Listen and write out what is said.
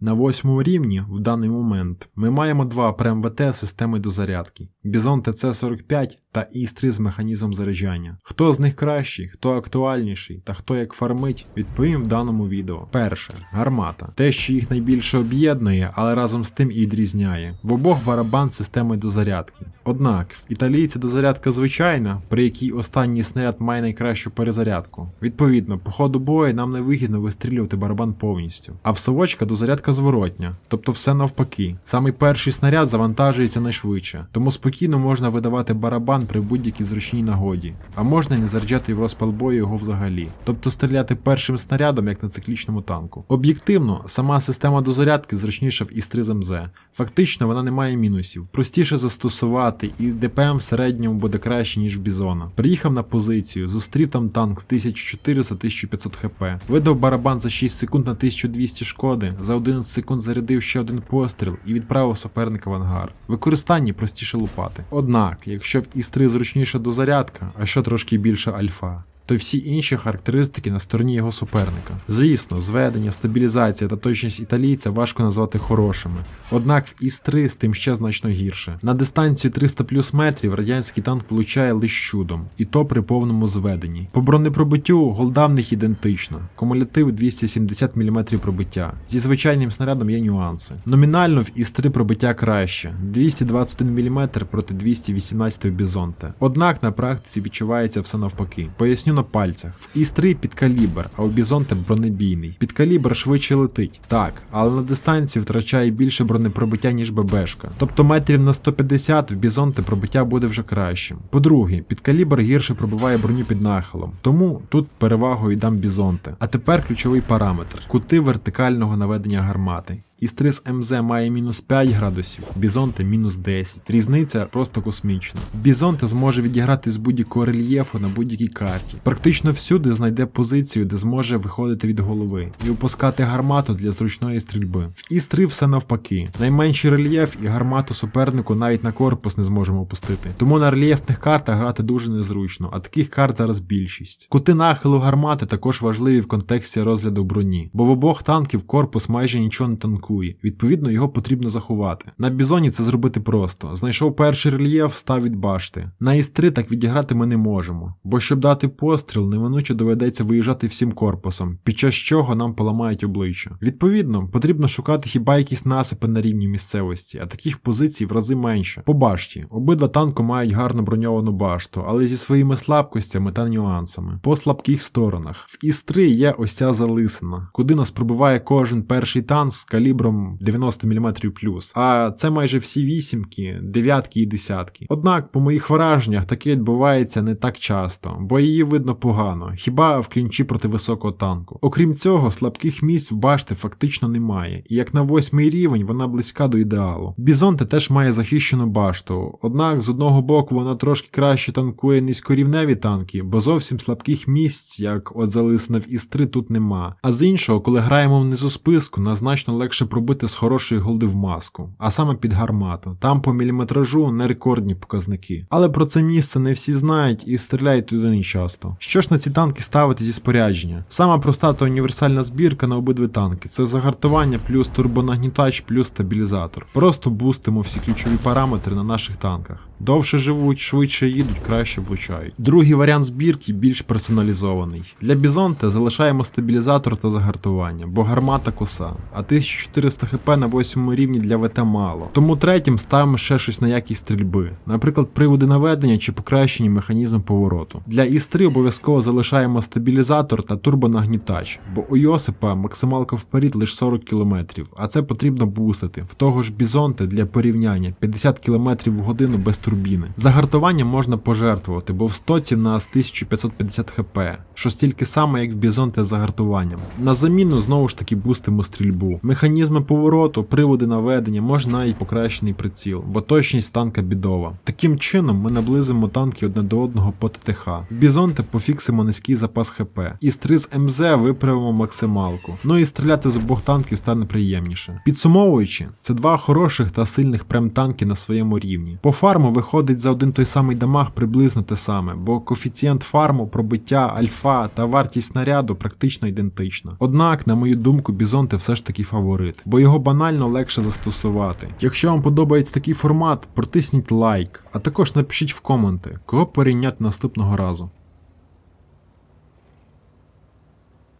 На восьмому рівні в даний момент ми маємо два ПРМВТ з системою дозарядки Bison TC45 та ІС-3 з механізмом заряджання. Хто з них кращий, хто актуальніший та хто як фармить, відповім в даному відео. Перше гармата. Те, що їх найбільше об'єднує, але разом з тим і відрізняє. В обох барабан з системою дозарядки. Однак в італійці дозарядка звичайна, при якій останній снаряд має найкращу перезарядку. Відповідно, по ходу бою нам не вигідно вистрілювати барабан повністю. А в совочка дозарядка зворотня, тобто все навпаки. Самий перший снаряд завантажується найшвидше, тому спокійно можна видавати барабан при будь-якій зручній нагоді, а можна не заряджати в розпал бою його взагалі, тобто стріляти першим снарядом, як на циклічному танку. Об'єктивно, сама система дозарядки зручніша в ІС-3 з МЗ. Фактично вона не має мінусів, простіше застосувати і ДПМ в середньому буде краще, ніж в Бізона. Приїхав на позицію, зустрів там танк з 1400-1500 хп, видав барабан за 6 секунд на 1200 шкоди, за 11 секунд зарядив ще один постріл і відправив суперника в ангар. Використанні простіше лупати. Однак, якщо в ІС-3 зручніша дозарядка, а що трошки більше альфа, то й всі інші характеристики на стороні його суперника. Звісно, зведення, стабілізація та точність італійця важко назвати хорошими. Однак в ІС-3 з тим ще значно гірше. На дистанцію 300 плюс метрів радянський танк влучає лише чудом, і то при повному зведенні. По бронепробиттю голда в них ідентична, кумулятив 270 мм пробиття. Зі звичайним снарядом є нюанси. Номінально в ІС-3 пробиття краще 221 мм проти 218 в Бізонте. Однак на практиці відчувається все навпаки. Поясню на пальцях. В ІС-3 підкалібр, а у Бізонте бронебійний. Підкалібр швидше летить, так, але на дистанцію втрачає більше бронепробиття, ніж ББшка. Тобто метрів на 150 в Бізонте пробиття буде вже кращим. По-друге, підкалібр гірше пробиває броню під нахилом, тому тут перевагу дам Бізонте. А тепер ключовий параметр кути вертикального наведення гармати. Істрис МЗ має мінус 5 градусів, Бізонте мінус 10. Різниця просто космічна. Бізонте зможе відіграти з будь-якого рельєфу на будь-якій карті. Практично всюди знайде позицію, де зможе виходити від голови і опускати гармату для зручної стрільби. В Іс-3 все навпаки. Найменший рельєф і гармату супернику навіть на корпус не зможемо опустити. Тому на рельєфних картах грати дуже незручно, а таких карт зараз більшість. Кути нахилу гармати також важливі в контексті розгляду броні, бо в обох танків корпус майже нічого не танкує танкує, відповідно, його потрібно заховати. На бізоні це зробити просто. Знайшов перший рельєф, став від башти. На Іс-3 так відіграти ми не можемо, бо щоб дати постріл, неминуче доведеться виїжджати всім корпусом, під час чого нам поламають обличчя. Відповідно, потрібно шукати хіба якісь насипи на рівні місцевості, а таких позицій в рази менше. По башті. Обидва танки мають гарно броньовану башту, але зі своїми слабкостями та нюансами. По слабких сторонах. В Іс-3 є ось ця залисина, куди нас пробиває кожен перший танк з калібром калібром 90 мм а це майже всі вісімки, дев'ятки і десятки. Однак, по моїх враженнях, таке відбувається не так часто, бо її видно погано, хіба в клінчі проти високого танку. Окрім цього, слабких місць в башти фактично немає, і як на восьмий рівень вона близька до ідеалу. Бізонте теж має захищену башту, однак з одного боку вона трошки краще танкує низькорівневі танки, бо зовсім слабких місць, як от залисна в Іс-3 тут нема. А з іншого, коли граємо внизу списку, нас значно легше пробити з хорошої голди в маску, а саме під гармату. Там по міліметражу не рекордні показники. Але про це місце не всі знають і стріляють туди не часто. Що ж на ці танки ставити зі спорядження? Сама проста та універсальна збірка на обидві танки це загартування плюс турбонагнітач плюс стабілізатор. Просто бустимо всі ключові параметри на наших танках. Довше живуть, швидше їдуть, краще влучають. Другий варіант збірки більш персоналізований. Для Бізонте залишаємо стабілізатор та загартування, бо гармата коса, а 1400 хп на 8 рівні для ВТ мало. Тому третім ставимо ще щось на якість стрільби, наприклад, приводи наведення чи покращені механізм повороту. Для Іс-3 обов'язково залишаємо стабілізатор та турбонагнітач, бо у Йосипа максималка вперед лише 40 км, а це потрібно бустити. В того ж Бізонте для порівняння 50 км в годину без турбіни. Загартування можна пожертвувати, бо в стоці в нас 1550 хп, що стільки саме, як в Бізонте з загартуванням. На заміну знову ж таки бустимо стрільбу. Механізми повороту, приводи наведення, можна навіть покращений приціл, бо точність танка бідова. Таким чином ми наблизимо танки одне до одного по ТТХ. В Бізонте пофіксимо низький запас ХП. Із 3 з МЗ виправимо максималку. Ну і стріляти з обох танків стане приємніше. Підсумовуючи, це два хороших та сильних прем-танки на своєму рівні. По фарму виходить за один той самий дамаг приблизно те саме, бо коефіцієнт фарму, пробиття, альфа та вартість снаряду практично ідентична. Однак, на мою думку, Бізонте все ж таки фаворит. Фаворит, бо його банально легше застосувати. Якщо вам подобається такий формат, протисніть лайк, а також напишіть в коменти, кого порівняти наступного разу.